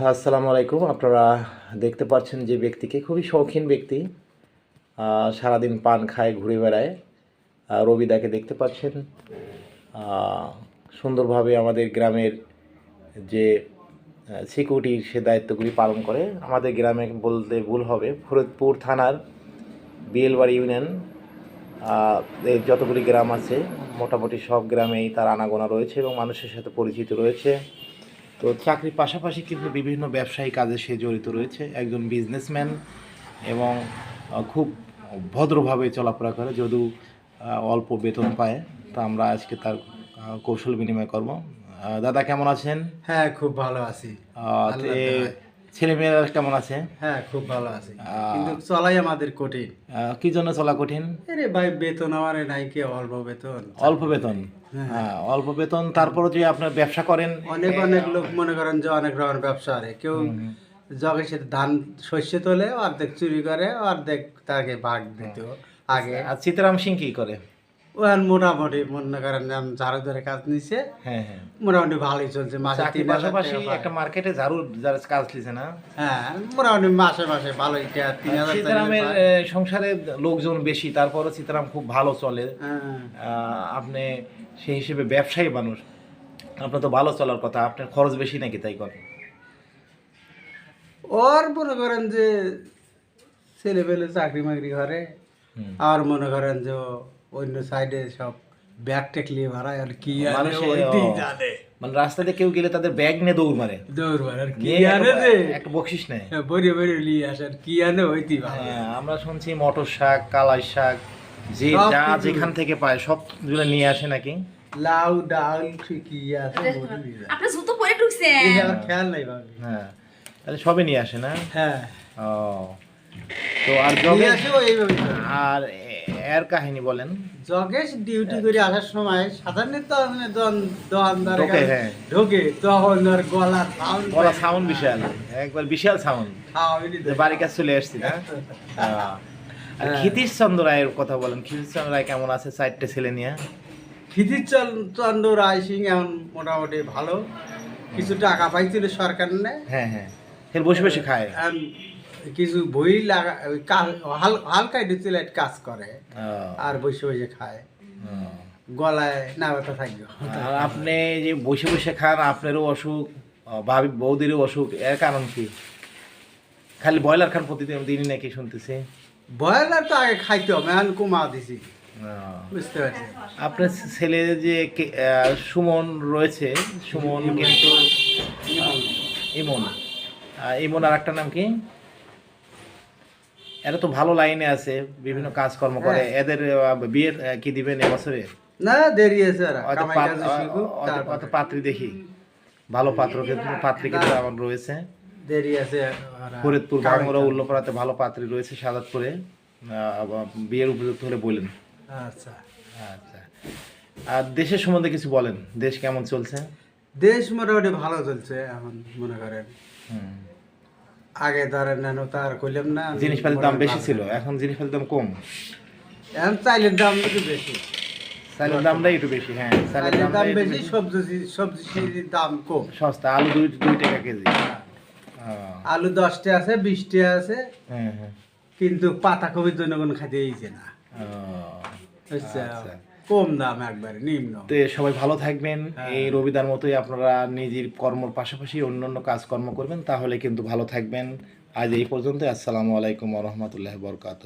আসসালামু আলাইকুম। আপনারা দেখতে পাচ্ছেন যে ব্যক্তিকে খুবই শৌখিন ব্যক্তি। সারাদিন পান খায়, ঘুরে বেড়ায়। রবিদাকে দেখতে পাচ্ছেন। সুন্দরভাবে আমাদের গ্রামের যে সিকিউরিটির সে দায়িত্বগুলি পালন করে। আমাদের গ্রামে বলতে ভুল হবে, ফরিদপুর থানার বিএলবাড়ি ইউনিয়ন এর যতগুলি গ্রাম আছে, মোটামুটি সব গ্রামেই তার আনাগোনা রয়েছে এবং মানুষের সাথে পরিচিত রয়েছে। তো চাকরির পাশাপাশি কিন্তু বিভিন্ন ব্যবসায়ী কাজে সে জড়িত রয়েছে। একজন বিজনেসম্যান এবং খুব ভদ্রভাবে চলাফেরা করে যদিও অল্প বেতন পায়। তা আমরা আজকে তার কৌশল বিনিময় করব। দাদা কেমন আছেন? হ্যাঁ খুব ভালো আছি। ছেলে মেয়েরা কেমন আছে? হ্যাঁ খুব ভালো আছি। কিন্তু চলাই আমাদের কঠিন। কি জন্য চলা কঠিন? আরে ভাই বেতন আমার নাই কি অল্প বেতন। অল্প বেতন? হ্যাঁ। অল্প বেতন তারপরে যে আপনার ব্যবসা করেন অনেক অনেক লোক মনে করেন যে অনেক রকমের ব্যবসা করে। কেউ জগে সে ধান শস্য তোলে অর্ধেক চুরি করে অর্ধেক তাকে ভাগ দিত আগে। আর সীতারাম সিং কি করে? ওখান মোটামুটি মনে করেন ঝাড়ু ধরে কাজ নিছে। হ্যাঁ হ্যাঁ। মোটামুটি ভালোই চলছে মাসে তিন পাশাপাশি একটা মার্কেটে ঝাড়ু যারা কাজ লিছে না? হ্যাঁ মোটামুটি মাসে মাসে ভালোই তিন হাজার সীতারামের সংসারে লোকজন বেশি তারপরও সীতারাম খুব ভালো চলে। হ্যাঁ। আপনি সেই হিসেবে ব্যবসায়ী মানুষ আপনার তো ভালো চলার কথা আপনার খরচ বেশি নাকি তাই করে ওর মনে করেন যে ছেলে পেলে চাকরি মাকরি করে আর মনে করেন যে অন্য সাইডে সব ব্যাগ টেকলি ভাড়ায় আর কি। জানে। মানে রাস্তাতে কেউ গেলে তাদের ব্যাগ নিয়ে দৌড় মারে। দৌড় মারে আর কি আনে একটা- রে একটা বকশিস নেয়। বড়ি বড়ি লিয়ে আসে আর কি আনে হ্যাঁ, আমরা শুনছি মটর শাক কালাই শাক যে যা যেখান থেকে পায় সবগুলো নিয়ে আসে নাকি? লাউ ডাল কি আছে নিয়ে। আপনার জুতো পরে ঢুকছেন। এই আমার খেয়াল নাই ভাবি। হ্যাঁ তাহলে সবে নিয়ে আসে না? হ্যাঁ। ও তো আর নিয়ে ও আর এর কাহিনী বলেন। জগেশ ডিউটি করে আসার সময় সাধারণত মানে দোকান- দোকানদার ঢোকে, হ্যাঁ। ঢোকে তখন ওর গলা সাউন্ড বলা সাউন্ড বিশাল একবার বিশাল সাউন্ড খাওয়াবি যে বাড়ির কাছে চলে আসছি না আহ, আর ক্ষিতীশ চন্দ্র রায়ের কথা বলেন। ক্ষিতীশ চন্দ্র রায় কেমন আছে চারটে ছেলে নিয়ে? ক্ষিতির চন্দ্র রায় সিং এখন মোটামুটি ভালো। কিছু টাকা পাইছিল সরকার নে হ্যাঁ হ্যাঁ। ফের বসে বসে খায়। কিছু বই লাগা হালকা ডিজিটাল কাজ করে আর বসে বসে খায়। গলায় না ব্যথা থাকবে আপনি যে বসে বসে খান আপনারও অসুখ ভাবি বৌদিরও অসুখ এর কারণ কি? খালি ব্রয়লার খান প্রতিদিন দিনই নাকি শুনতেছি। ব্রয়লার তো আগে খাইতে হবে এখন কমা দিছি। বুঝতে পারছি আপনার ছেলে যে সুমন রয়েছে সুমন কিন্তু ইমন। ইমন। আর একটা নাম কি? এরা তো ভালো লাইনে আছে বিভিন্ন কাজকর্ম করে। হ্যাঁ। এদের বিয়ের কি দিবেন এবছরে না দেরি আছে পাত্রী দেখি। ভালো পাত্র কিন্তু পাত্রী কিন্তু আমার রয়েছে। দেরি আছে ফরিদপুর ভাঙড়া উল্লপাড়াতে ভালো পাত্রী রয়েছে সাদাতপুরে। বিয়ের উপযুক্ত হলে বলেন। আচ্ছা। আচ্ছা। আর দেশের সম্বন্ধে কিছু বলেন। দেশ কেমন চলছে? দেশ মোটামুটি ভালো চলছে এখন মনে করেন। হুম। আগে ধরেন নেন তার কইলাম না জিনিসপাতির দাম বেশি ছিল এখন জিনিসপাতির দাম কম। এখন চাইলের দাম একটু বেশি। চালের দামটাই একটু বেশি হ্যাঁ চালের দাম বেশি। সবজি সবজির দাম কম। সস্তা আলু দুই দুই টাকা কেজি। আলু দশটা আছে বিশটা আছে। হ্যাঁ হ্যাঁ। কিন্তু পাতা কবির জন্য কোনো খাইতে না। আচ্ছা। কম দাম একবারে নিম্ন। তো সবাই ভালো থাকবেন। হ্যাঁ। এই রবিদার মতোই আপনারা নিজের কর্মর পাশাপাশি অন্যান্য কাজকর্ম করবেন তাহলে কিন্তু ভালো থাকবেন। আজ এই পর্যন্ত আসসালামু আলাইকুম রহমতুল্লাহ বরকাত